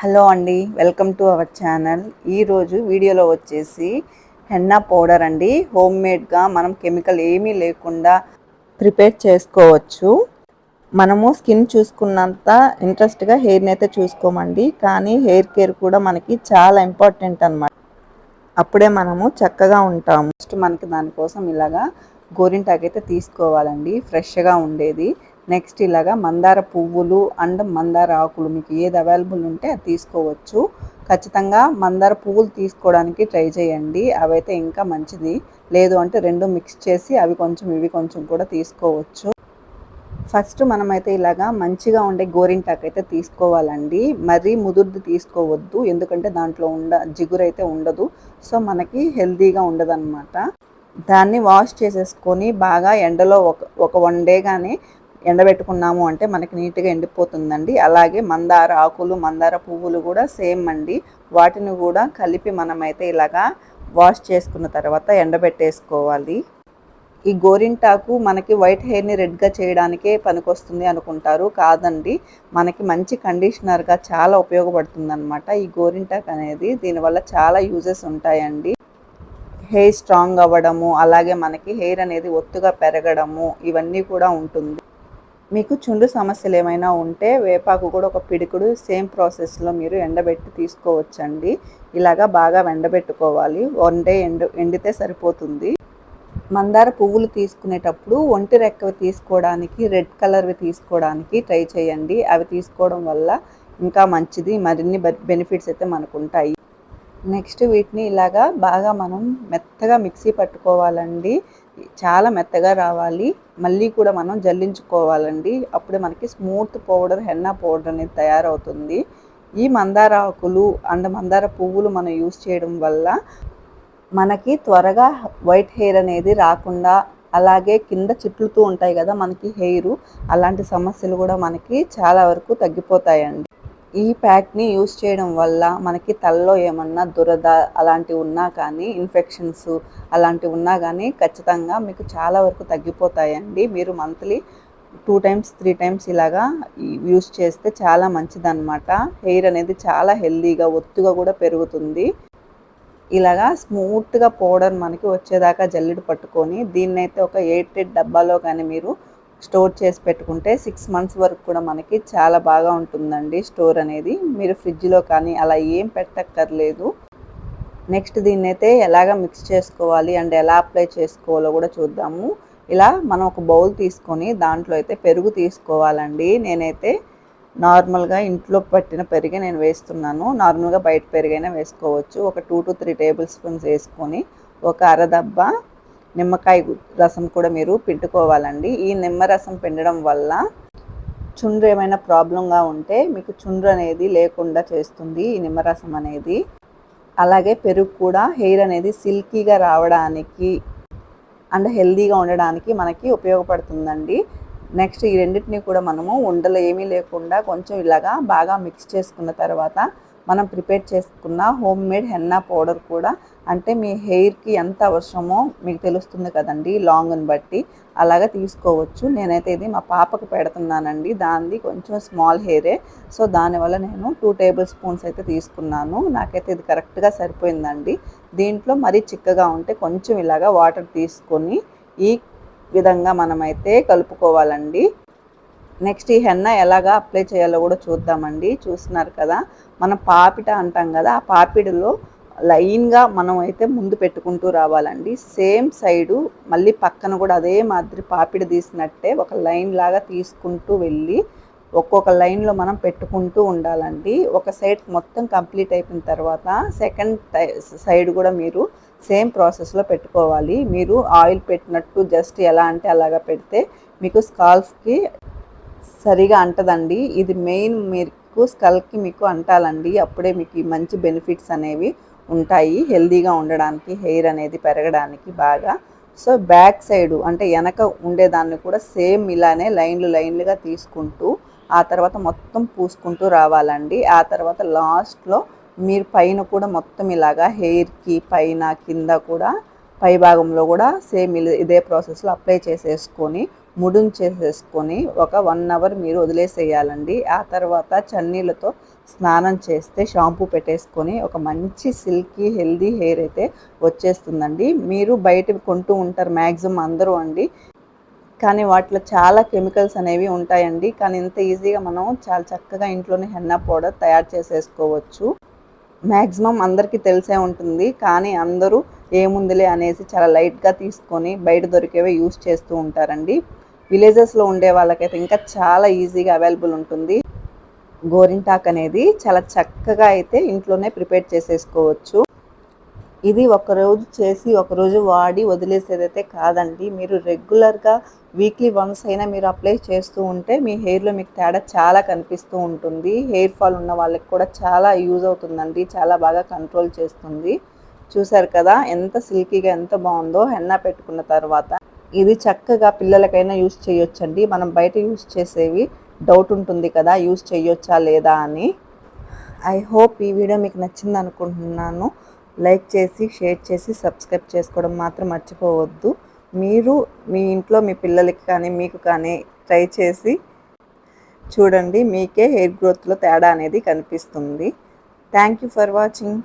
Hello అండి welcome to our channel. ఈరోజు వీడియోలో వచ్చేసి హెన్నా పౌడర్ అండి. హోమ్ మేడ్గా మనం కెమికల్ ఏమీ లేకుండా ప్రిపేర్ చేసుకోవచ్చు. మనము స్కిన్ చూసుకున్నంత ఇంట్రెస్ట్గా హెయిర్ని అయితే చూసుకోమండి. కానీ హెయిర్ కేర్ కూడా మనకి చాలా ఇంపార్టెంట్ అనమాట అప్పుడే మనము చక్కగా ఉంటాము. ఫస్ట్ మనకి దానికోసం ఇలాగా గోరింటాకు అయితే తీసుకోవాలండి. ఫ్రెష్గా ఉండేది. నెక్స్ట్ ఇలాగా మందార పువ్వులు అండ్ మందార ఆకులు మీకు ఏది అవైలబుల్ ఉంటే అది తీసుకోవచ్చు. ఖచ్చితంగా మందార పువ్వులు తీసుకోవడానికి ట్రై చేయండి. అవైతే ఇంకా మంచిది. లేదు అంటే రెండు మిక్స్ చేసి అవి కొంచెం ఇవి కొంచెం కూడా తీసుకోవచ్చు. ఫస్ట్ మనమైతే ఇలాగా మంచిగా ఉండే గోరింటాకు అయితే తీసుకోవాలండి. మరీ ముదుర్ది తీసుకోవద్దు. ఎందుకంటే దాంట్లో ఉండ జిగురు అయితే ఉండదు. సో మనకి హెల్తీగా ఉండదు దాన్ని వాష్ చేసేసుకొని బాగా ఎండలో ఒక ఒక వన్ డే కానీ ఎండబెట్టుకున్నాము అంటే మనకి నీట్గా ఎండిపోతుందండి. అలాగే మందార ఆకులు మందార పువ్వులు కూడా సేమ్ అండి. వాటిని కూడా కలిపి మనమైతే ఇలాగా వాష్ చేసుకున్న తర్వాత ఎండబెట్టేసుకోవాలి. ఈ గోరింటాకు మనకి వైట్ హెయిర్ని రెడ్గా చేయడానికే పనికొస్తుంది అనుకుంటారు. కాదండి మనకి మంచి కండిషనర్గా చాలా ఉపయోగపడుతుంది అనమాట ఈ గోరింటాకు అనేది. దీనివల్ల చాలా యూజెస్ ఉంటాయండి. హెయిర్ స్ట్రాంగ్ అవ్వడము అలాగే మనకి హెయిర్ అనేది ఒత్తుగా పెరగడము ఇవన్నీ కూడా ఉంటుంది. మీకు చుండు సమస్యలు ఏమైనా ఉంటే వేపాకు కూడా ఒక పిడికుడు సేమ్ ప్రాసెస్లో మీరు ఎండబెట్టి తీసుకోవచ్చండి. ఇలాగా బాగా ఎండబెట్టుకోవాలి వన్ డే ఎండ ఎండితే సరిపోతుంది. మందార పువ్వులు తీసుకునేటప్పుడు ఒంటి రెక్కవి తీసుకోవడానికి రెడ్ కలర్వి తీసుకోవడానికి ట్రై చేయండి. అవి తీసుకోవడం వల్ల ఇంకా మంచిది. మరిన్ని బెనిఫిట్స్ అయితే మనకు ఉంటాయి నెక్స్ట్ వీటిని ఇలాగా బాగా మనం మెత్తగా మిక్సీ పట్టుకోవాలండి. చాలా మెత్తగా రావాలి. మళ్ళీ కూడా మనం జల్లించుకోవాలండి. అప్పుడే మనకి స్మూత్ పౌడర్ హెన్నా పౌడర్ అనేది తయారవుతుంది. ఈ మందార ఆకులు అండ్ మందార పువ్వులు మనం యూస్ చేయడం వల్ల మనకి త్వరగా వైట్ హెయిర్ అనేది రాకుండా అలాగే కింద చిట్లుతూ ఉంటాయి కదా మనకి హెయిర్ అలాంటి సమస్యలు కూడా మనకి చాలా వరకు తగ్గిపోతాయండి. ఈ ప్యాక్ని యూస్ చేయడం వల్ల మనకి తలలో ఏమన్నా దురద అలాంటివి ఉన్నా కానీ ఇన్ఫెక్షన్స్ అలాంటివి ఉన్నా కానీ ఖచ్చితంగా మీకు చాలా వరకు తగ్గిపోతాయండి. మీరు monthly two times three times ఇలాగా యూస్ చేస్తే చాలా మంచిదన్నమాట. హెయిర్ అనేది చాలా హెల్దీగా ఒత్తుగా కూడా పెరుగుతుంది. ఇలాగా స్మూత్గా పౌడర్ మనకి వచ్చేదాకా జల్లెడు పట్టుకొని దీన్నైతే ఒక ఎయిట్ డబ్బాలో కానీ మీరు స్టోర్ చేసి పెట్టుకుంటే సిక్స్ మంత్స్ వరకు కూడా మనకి చాలా బాగా ఉంటుందండి స్టోర్ అనేది. మీరు ఫ్రిడ్జ్లో కానీ అలా ఏం పెట్టక్కర్లేదు. నెక్స్ట్ దీన్ని అయితే ఎలాగ మిక్స్ చేసుకోవాలి అండ్ ఎలా అప్లై చేసుకోవాలో కూడా చూద్దాము. ఇలా మనం ఒక బౌల్ తీసుకొని దాంట్లో అయితే పెరుగు తీసుకోవాలండి. నేనైతే నార్మల్గా ఇంట్లో పట్టిన పెరిగే నేను వేస్తున్నాను. నార్మల్గా బయట పెరిగైనా వేసుకోవచ్చు. ఒక two to three tablespoons వేసుకొని ఒక అరదబ్బా నిమ్మకాయ రసం కూడా మీరు పిండుకోవాలండి. ఈ నిమ్మరసం పిండడం వల్ల చుండ్రు ఏమైనా ప్రాబ్లంగా ఉంటే మీకు చుండ్రు అనేది లేకుండా చేస్తుంది ఈ నిమ్మరసం అనేది. అలాగే పెరుగు కూడా హెయిర్ అనేది సిల్కీగా రావడానికి అండ్ హెల్దీగా ఉండడానికి మనకి ఉపయోగపడుతుందండి. నెక్స్ట్ ఈ రెండింటిని కూడా మనము ఉండలు ఏమీ లేకుండా కొంచెం ఇలాగా బాగా మిక్స్ చేసుకున్న తర్వాత మనం ప్రిపేర్ చేసుకున్న హోమ్ మేడ్ హెన్నా పౌడర్ కూడా అంటే మీ హెయిర్కి ఎంత అవసరమో మీకు తెలుస్తుంది కదండి లాంగ్ని బట్టి. అలాగా తీసుకోవచ్చు. నేనైతే ఇది మా పాపకు పెడుతున్నానండి. దానిది కొంచెం స్మాల్ హెయిరే. సో దానివల్ల నేను టూ టేబుల్ స్పూన్స్ అయితే తీసుకున్నాను. నాకైతే ఇది కరెక్ట్గా సరిపోయిందండి. దీంట్లో మరీ చిక్కగా ఉంటే కొంచెం ఇలాగా వాటర్ తీసుకొని ఈ విధంగా మనమైతే కలుపుకోవాలండి. నెక్స్ట్ ఈ హెన్న ఎలాగా అప్లై చేయాలో కూడా చూద్దామండి. చూస్తున్నారు కదా మనం పాపిట అంటాం కదా ఆ పాపిడిలో లైన్గా మనం అయితే ముందు పెట్టుకుంటూ రావాలండి. సేమ్ సైడు మళ్ళీ పక్కన కూడా అదే మాదిరి పాపిడి తీసినట్టే ఒక లైన్ లాగా తీసుకుంటూ వెళ్ళి ఒక్కొక్క లైన్లో మనం పెట్టుకుంటూ ఉండాలండి. ఒక సైడ్ మొత్తం కంప్లీట్ అయిపోయిన తర్వాత సెకండ్ సైడ్ కూడా మీరు సేమ్ ప్రాసెస్లో పెట్టుకోవాలి. మీరు ఆయిల్ పెట్టినట్టు జస్ట్ ఎలా అంటే అలాగా పెడితే మీకు స్కాల్ఫ్కి సరిగా అంటదండి. ఇది మెయిన్ మీకు స్కల్కి మీకు అంటాలండి. అప్పుడే మీకు మంచి బెనిఫిట్స్ అనేవి ఉంటాయి. హెల్దీగా ఉండడానికి హెయిర్ అనేది పెరగడానికి బాగా. సో బ్యాక్ సైడు అంటే వెనక ఉండేదాన్ని కూడా సేమ్ ఇలానే లైన్లు లైన్లుగా తీసుకుంటూ ఆ తర్వాత మొత్తం పూసుకుంటూ రావాలండి. ఆ తర్వాత లాస్ట్లో మీరు పైన కూడా మొత్తం ఇలాగా హెయిర్కి పైన కింద కూడా పై భాగంలో కూడా సేమ్ ఇదే ప్రాసెస్లో అప్లై చేసేసుకొని ముడుం చేసేసుకొని ఒక వన్ అవర్ మీరు వదిలేసేయాలండి. ఆ తర్వాత చన్నీళ్ళతో స్నానం చేస్తే షాంపూ పెట్టేసుకొని ఒక మంచి సిల్కీ హెల్దీ హెయిర్ అయితే వచ్చేస్తుందండి. మీరు బయట కొంటూ ఉంటారు మ్యాక్సిమం అందరూ అండి. కానీ వాటిలో చాలా కెమికల్స్ అనేవి ఉంటాయండి. కానీ ఇంత ఈజీగా మనం చాలా చక్కగా ఇంట్లోనే హెన్నా పౌడర్ తయారు చేసేసుకోవచ్చు. మ్యాక్సిమం అందరికీ తెలిసే ఉంటుంది. కానీ అందరూ ఏముందిలే అనేసి చాలా లైట్గా తీసుకొని బయట దొరికేవే యూస్ చేస్తూ ఉంటారండి. విలేజెస్లో ఉండే వాళ్ళకైతే ఇంకా చాలా ఈజీగా అవైలబుల్ ఉంటుంది. గోరింటాక్ అనేది చాలా చక్కగా అయితే ఇంట్లోనే ప్రిపేర్ చేసేసుకోవచ్చు. ఇది ఒకరోజు చేసి ఒకరోజు వాడి వదిలేసేదైతే కాదండి. మీరు రెగ్యులర్గా వీక్లీ వన్స్ అయినా మీరు అప్లై చేస్తూ ఉంటే మీ హెయిర్లో మీకు తేడా చాలా కనిపిస్తూ ఉంటుంది. హెయిర్ ఫాల్ ఉన్న వాళ్ళకి కూడా చాలా యూజ్ అవుతుందండి. చాలా బాగా కంట్రోల్ చేస్తుంది. చూసారు కదా ఎంత సిల్కీగా ఎంత బాగుందో హెన్నా పెట్టుకున్న తర్వాత. ఇది చక్కగా పిల్లలకైనా యూస్ చేయొచ్చండి. మనం బయట యూస్ చేసేవి డౌట్ ఉంటుంది కదా యూస్ చేయొచ్చా లేదా అని. ఐ హోప్ ఈ వీడియో మీకు నచ్చింది అనుకుంటున్నాను. లైక్ చేసి షేర్ చేసి సబ్స్క్రైబ్ చేసుకోవడం మాత్రం మర్చిపోవద్దు. మీరు మీ ఇంట్లో మీ పిల్లలకి కానీ మీకు కానీ ట్రై చేసి చూడండి. మీకే హెయిర్ గ్రోత్లో తేడా అనేది కనిపిస్తుంది. Thank you for watching.